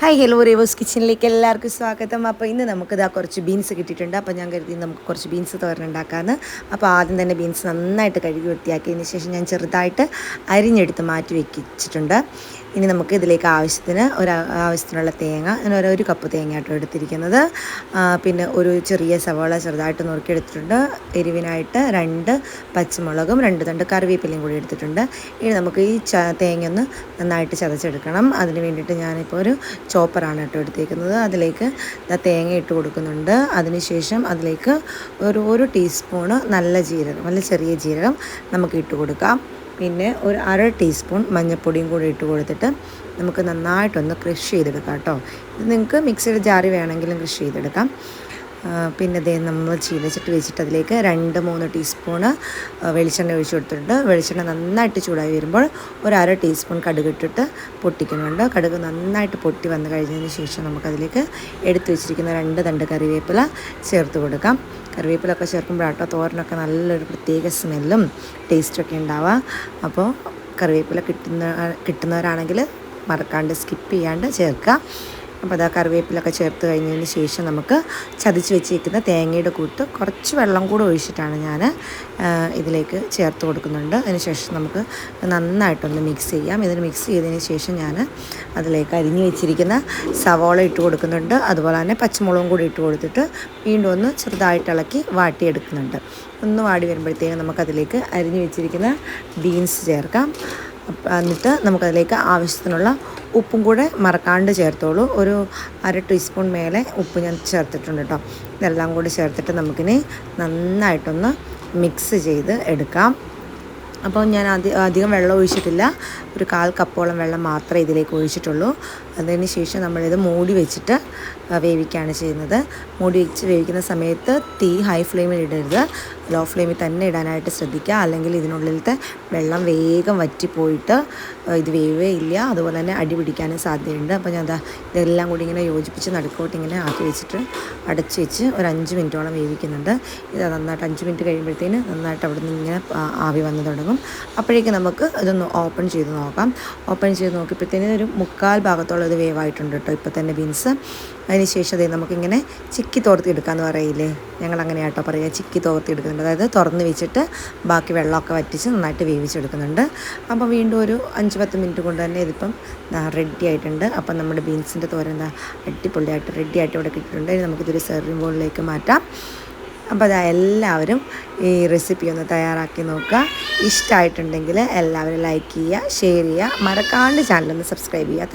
Hi hello റേവോസ് കിച്ചണിലേക്ക് എല്ലാവർക്കും സ്വാഗതം. അപ്പോൾ ഇന്ന് നമുക്കിതാ കുറച്ച് ബീൻസ് കിട്ടിയിട്ടുണ്ട്. അപ്പോൾ ഞാൻ കരുതി നമുക്ക് കുറച്ച് ബീൻസ് തോരൻ ഉണ്ടാക്കാമെന്ന് അപ്പോൾ ആദ്യം തന്നെ ബീൻസ് നന്നായിട്ട് കഴുകി വൃത്തിയാക്കിയതിന് ശേഷം ഞാൻ ചെറുതായിട്ട് അരിഞ്ഞെടുത്ത് മാറ്റി വെച്ചിട്ടുണ്ട്. ഇനി നമുക്ക് ഇതിലേക്ക് ആവശ്യത്തിന് ഒരു ആവശ്യത്തിനുള്ള തേങ്ങ ഞാൻ ഒരു ഒരു കപ്പ് തേങ്ങ ആട്ടോ എടുത്തിരിക്കുന്നത് പിന്നെ ഒരു ചെറിയ സവാള ചെറുതായിട്ട് നുറുക്കിയെടുത്തിട്ടുണ്ട് എരിവിനായിട്ട് രണ്ട് പച്ചമുളകും രണ്ട് തണ്ട് കറിവേപ്പിലയും കൂടി എടുത്തിട്ടുണ്ട്. ഇനി നമുക്ക് ഈ ച തേങ്ങ ഒന്ന് നന്നായിട്ട് ചതച്ചെടുക്കണം. അതിന് വേണ്ടിയിട്ട് ഞാനിപ്പോൾ ഒരു ചോപ്പറാണ് കേട്ടോ എടുത്തേക്കുന്നത്. അതിലേക്ക് തേങ്ങ ഇട്ട് കൊടുക്കുന്നുണ്ട്. അതിനുശേഷം അതിലേക്ക് ഒരു ഒരു ടീസ്പൂണ് നല്ല ജീരകം നല്ല ചെറിയ ജീരകം നമുക്ക് ഇട്ട് കൊടുക്കാം. പിന്നെ ഒരു അര ടീസ്പൂൺ മഞ്ഞൾപ്പൊടിയും കൂടി ഇട്ട് കൊടുത്തിട്ട് നമുക്ക് നന്നായിട്ടൊന്ന് ക്രഷ് ചെയ്തെടുക്കാം കേട്ടോ. ഇത് നിങ്ങൾക്ക് മിക്സിയുടെ ജാറി വേണമെങ്കിലും ക്രഷ് ചെയ്തെടുക്കാം. പിന്നെ ഇതേ നമ്മൾ ചീനച്ചട്ടി വെച്ചിട്ട് അതിലേക്ക് രണ്ട് മൂന്ന് ടീസ്പൂണ് വെളിച്ചെണ്ണ ഒഴിച്ചു കൊടുത്തിട്ടുണ്ട്. വെളിച്ചെണ്ണ നന്നായിട്ട് ചൂടായി വരുമ്പോൾ ഒരു അര ടീസ്പൂൺ കടുക് ഇട്ടിട്ട് പൊട്ടിക്കുന്നുണ്ട്. കടുക് നന്നായിട്ട് പൊട്ടി വന്നു കഴിഞ്ഞതിന് ശേഷം നമുക്കതിലേക്ക് എടുത്തു വെച്ചിരിക്കുന്ന രണ്ട് തണ്ട് കറിവേപ്പില ചേർത്ത് കൊടുക്കാം. കറിവേപ്പിലൊക്കെ ചേർക്കുമ്പോഴാട്ടോ തോരനൊക്കെ നല്ലൊരു പ്രത്യേക സ്മെല്ലും ടേസ്റ്റൊക്കെ ഉണ്ടാവുക. അപ്പോൾ കറിവേപ്പില കിട്ടുന്ന കിട്ടുന്നവരാണെങ്കിൽ മറക്കാണ്ട് സ്കിപ്പ് ചെയ്യാണ്ട് ചേർക്കുക. അപ്പോൾ അതാ കറിവേപ്പിലൊക്കെ ചേർത്ത് കഴിഞ്ഞതിന് ശേഷം നമുക്ക് ചതിച്ച് വെച്ചിരിക്കുന്ന തേങ്ങയുടെ കൂട്ട് കുറച്ച് വെള്ളം കൂടെ ഒഴിച്ചിട്ടാണ് ഞാൻ ഇതിലേക്ക് ചേർത്ത് കൊടുക്കുന്നുണ്ട്. അതിന് ശേഷം നമുക്ക് നന്നായിട്ടൊന്ന് മിക്സ് ചെയ്യാം. ഇതിന് മിക്സ് ചെയ്തതിന് ശേഷം ഞാൻ അതിലേക്ക് അരിഞ്ഞു വെച്ചിരിക്കുന്ന സവോള ഇട്ട് കൊടുക്കുന്നുണ്ട്. അതുപോലെ തന്നെ പച്ചമുളകും കൂടി ഇട്ട് കൊടുത്തിട്ട് വീണ്ടും ഒന്ന് ചെറുതായിട്ട് ഇളക്കി വാട്ടിയെടുക്കുന്നുണ്ട്. ഒന്ന് വാടി വരുമ്പോഴത്തേക്കും നമുക്കതിലേക്ക് അരിഞ്ഞു വെച്ചിരിക്കുന്ന ബീൻസ് ചേർക്കാം. എന്നിട്ട് നമുക്കതിലേക്ക് ആവശ്യത്തിനുള്ള ഉപ്പും കൂടെ മറക്കാണ്ട് ചേർത്തോളൂ. ഒരു അര ടീസ്പൂൺ മേലെ ഉപ്പ് ഞാൻ ചേർത്തിട്ടുണ്ട് കേട്ടോ ഇതെല്ലാം കൂടി ചേർത്തിട്ട് നമുക്കിനി നന്നായിട്ടൊന്ന് മിക്സ് ചെയ്ത് എടുക്കാം. അപ്പോൾ ഞാൻ അധി അധികം വെള്ളം ഒഴിച്ചിട്ടില്ല. ഒരു കാൽ കപ്പോളം വെള്ളം മാത്രമേ ഇതിലേക്ക് ഒഴിച്ചിട്ടുള്ളൂ. അതിന് ശേഷം നമ്മളിത് മൂടി വെച്ചിട്ട് വേവിക്കുകയാണ് ചെയ്യുന്നത്. മൂടി വെച്ച് വേവിക്കുന്ന സമയത്ത് തീ ഹൈ ഫ്ലെയിമിൽ ഇടരുത്. ലോ ഫ്ലെയിമിൽ തന്നെ ഇടാനായിട്ട് ശ്രദ്ധിക്കുക. അല്ലെങ്കിൽ ഇതിനുള്ളിലത്തെ വെള്ളം വേഗം വറ്റിപ്പോയിട്ട് ഇത് വേവേ ഇല്ല അതുപോലെ തന്നെ അടി പിടിക്കാനും സാധ്യതയുണ്ട്. അപ്പോൾ ഞാൻ അതാ ഇതെല്ലാം കൂടി ഇങ്ങനെ യോജിപ്പിച്ച് നടുക്കോട്ട് ഇങ്ങനെ ആക്കി വെച്ചിട്ട് അടച്ച് വെച്ച് ഒരു അഞ്ച് മിനിറ്റോളം വേവിക്കുന്നുണ്ട്. ഇത് നന്നായിട്ട് അഞ്ച് മിനിറ്റ് കഴിയുമ്പോഴത്തേന് നന്നായിട്ട് അവിടെ നിന്ന് ഇങ്ങനെ ആവി വന്ന് തുടങ്ങും. അപ്പോഴേക്കും നമുക്ക് ഇതൊന്ന് ഓപ്പൺ ചെയ്ത് നോക്കാം. ഓപ്പൺ ചെയ്ത് നോക്കിയപ്പോഴത്തേന് ഒരു മുക്കാൽ ഭാഗത്തോളം ഇത് വേവായിട്ടുണ്ട് കേട്ടോ. ഇപ്പോൾ തന്നെ ബീൻസ്. അതിന് ശേഷം അതേ നമുക്കിങ്ങനെ ചിക്കി തോർത്തി എടുക്കാമെന്ന് പറയില്ലേ? ഞങ്ങൾ അങ്ങനെയാട്ടോ പറയുക ചിക്കി തോർത്തി എടുക്കുന്നുണ്ട് അതായത് തുറന്ന് വെച്ചിട്ട് ബാക്കി വെള്ളമൊക്കെ വറ്റിച്ച് നന്നായിട്ട് വേവിച്ചെടുക്കുന്നുണ്ട്. അപ്പോൾ വീണ്ടും ഒരു അഞ്ച് പത്ത് മിനിറ്റ് കൊണ്ട് തന്നെ ഇതിപ്പം റെഡി ആയിട്ടുണ്ട്. അപ്പം നമ്മുടെ ബീൻസിന്റെ തോരൻ എന്താ അടിപൊളിയായിട്ട് റെഡി ആയിട്ട് ഇവിടെ കിട്ടിയിട്ടുണ്ട്. ഇനി നമുക്കിതൊരു സെർവിങ് ബോളിലേക്ക് മാറ്റാം. അപ്പോൾ അതാ എല്ലാവരും ഈ റെസിപ്പി ഒന്ന് തയ്യാറാക്കി നോക്കുക. ഇഷ്ടമായിട്ടുണ്ടെങ്കിൽ എല്ലാവരും ലൈക്ക് ചെയ്യുക ഷെയർ ചെയ്യുക. മറക്കാണ്ട് ചാനലൊന്ന് സബ്സ്ക്രൈബ് ചെയ്യുക.